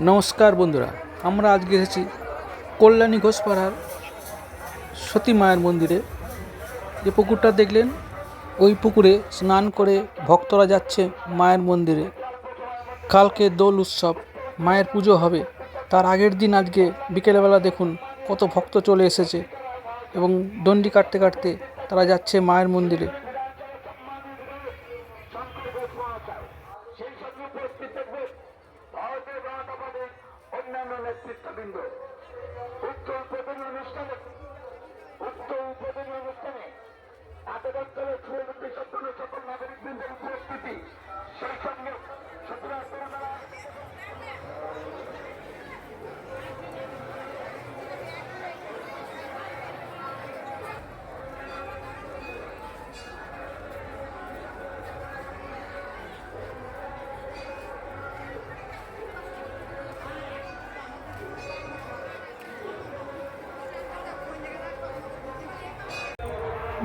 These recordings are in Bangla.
নমস্কার বন্ধুরা, আমরা আজকে এসেছি কল্যাণী ঘোষপাড়ার সতী মায়ের মন্দিরে। যে পুকুরটা দেখলেন, ওই পুকুরে স্নান করে ভক্তরা যাচ্ছে মায়ের মন্দিরে। কালকে দোল উৎসব, মায়ের পুজো হবে। তার আগের দিন আজকে বিকেলবেলা দেখুন কত ভক্ত চলে এসেছে এবং দণ্ডি কাটতে কাটতে তারা যাচ্ছে মায়ের মন্দিরে। জনতা পার্টির অন্যান্য নেতৃত্ববৃন্দ। উক্ত উদ্বোধনী অনুষ্ঠানে উক্ত উদ্বোধনী অনুষ্ঠানে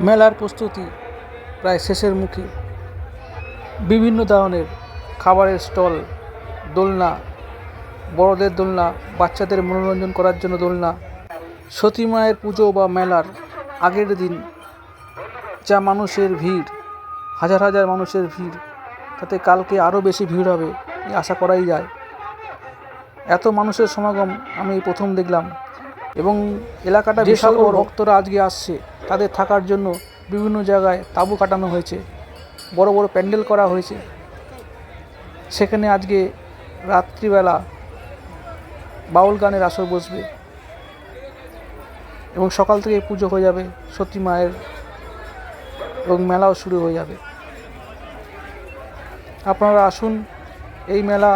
মেলার প্রস্তুতি প্রায় শেষের মুখে। বিভিন্ন ধরনের খাবারের স্টল দোলনা বড়দের দোলনা বাচ্চাদের মনোরঞ্জন করার জন্য দোলনা সতী মায়ের পুজো বা মেলার আগের দিন যা মানুষের ভিড় হাজার হাজার মানুষের ভিড় তাতে কালকে আরও বেশি ভিড় হবে আশা করাই যায়। এত মানুষের সমাগম আমি প্রথম দেখলাম এবং এলাকাটা বিশাল বড়। ভক্তরা আজকে আসছে তাদের থাকার জন্য বিভিন্ন জায়গায় তাঁবু কাটানো হয়েছে, বড় বড় প্যান্ডেল করা হয়েছে। সেখানে আজকে রাত্রিবেলা বাউল গানের আসর বসবে এবং সকাল থেকে পুজো হয়ে যাবে, সতী মায়ের এবং মেলাও শুরু হয়ে যাবে। আপনারা আসুন, এই মেলা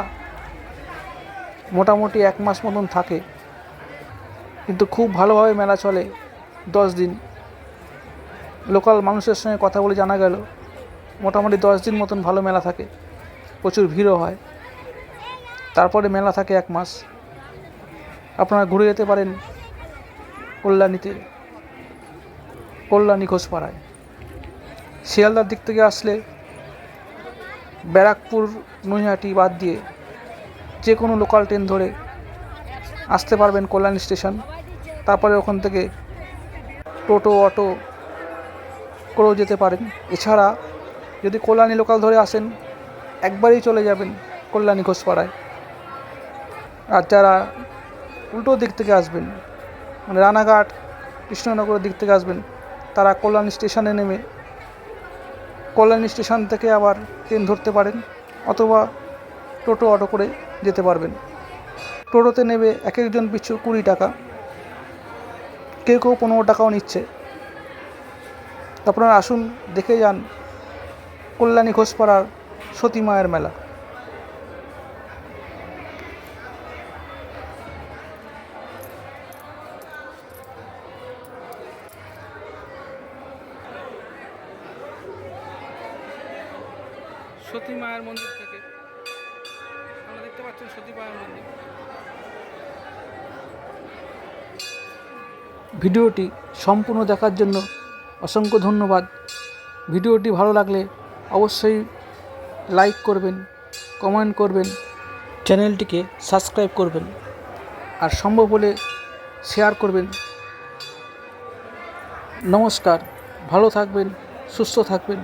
মোটামুটি এক মাস মতন থাকে, কিন্তু খুব ভালোভাবে মেলা চলে দশ দিন। লোকাল মানুষের সঙ্গে কথা বলে জানা গেল, মোটামুটি দশ দিন মতন ভালো মেলা থাকে, প্রচুর ভিড়ও হয়। তারপরে মেলা থাকে এক মাস। আপনারা ঘুরে যেতে পারেন কল্যাণীতে, কল্যাণী ঘোষপাড়ায়। শিয়ালদার দিক থেকে আসলে ব্যারাকপুর, নৈহাটি বাদ দিয়ে যে কোনো লোকাল ট্রেন ধরে আসতে পারবেন কল্যাণী স্টেশন। তারপরে ওখান থেকে টোটো, অটো করেও যেতে পারেন। এছাড়া যদি কল্যাণী লোকাল ধরে আসেন, একবারেই চলে যাবেন কল্যাণী ঘোষপাড়ায়। আর যারা উল্টো দিক থেকে আসবেন মানে রানাঘাট, কৃষ্ণনগরের দিক থেকে আসবেন, তারা কল্যাণী স্টেশনে নেমে কল্যাণী স্টেশন থেকে আবার ট্রেন ধরতে পারেন অথবা টোটো অটো করে যেতে পারবেন। টোটোতে নেবে এক একজন পিছু কুড়ি টাকা। কেউ কেউ পনেরো টাকাও নিচ্ছে। আপনারা আসুন দেখে যান কল্যাণী ঘোষপাড়ার সতী মায়ের মেলা। সতী মায়ের মন্দির থেকে। আপনারা দেখতে পাচ্ছেন সতী মায়ের মন্দির। ভিডিওটি সম্পূর্ণ দেখার জন্য অসংখ্য ধন্যবাদ। ভিডিওটি ভালো লাগলে অবশ্যই লাইক করবেন, কমেন্ট করবেন, চ্যানেলটিকে সাবস্ক্রাইব করবেন, আর সম্ভব হলে শেয়ার করবেন। নমস্কার, ভালো থাকবেন, সুস্থ থাকবেন।